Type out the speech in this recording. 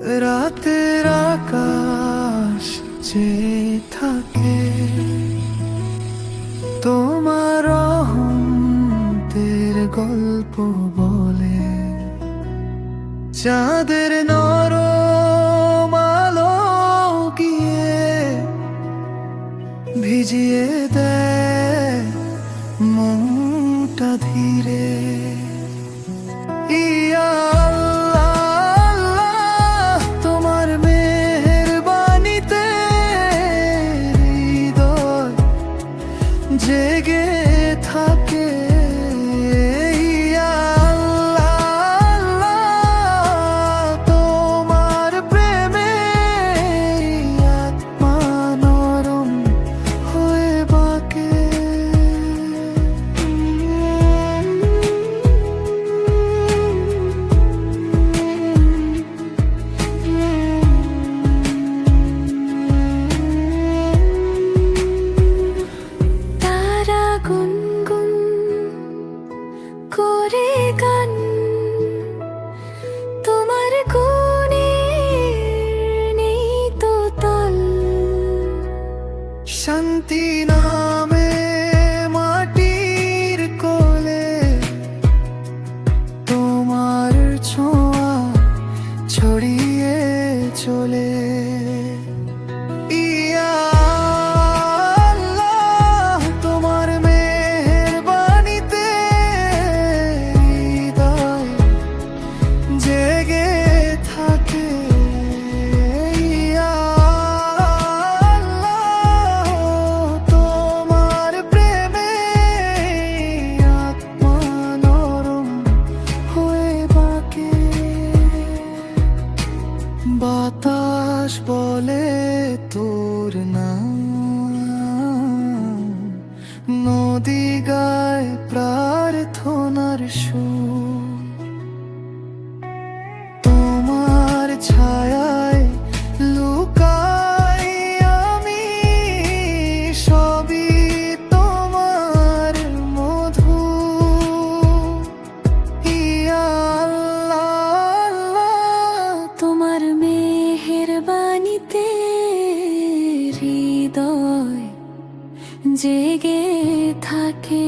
রাতের আকাশ যে থাকে, তোমার তের গল্প বলে, চাঁদের নর মালো গিয়ে ভিজিয়ে দেয় মনটা ধীরে। ইয়া করে গান। তোমার গুণে নেই তো তাল। শান্তি নামে মাটির কোলে তোমার ছোঁয়া ছড়িয়ে বাতাস বলে তোর নাম। নদী গায় প্রার্থনার সুর। তোমার ছায়ায় হৃদয় জেগে থাকে।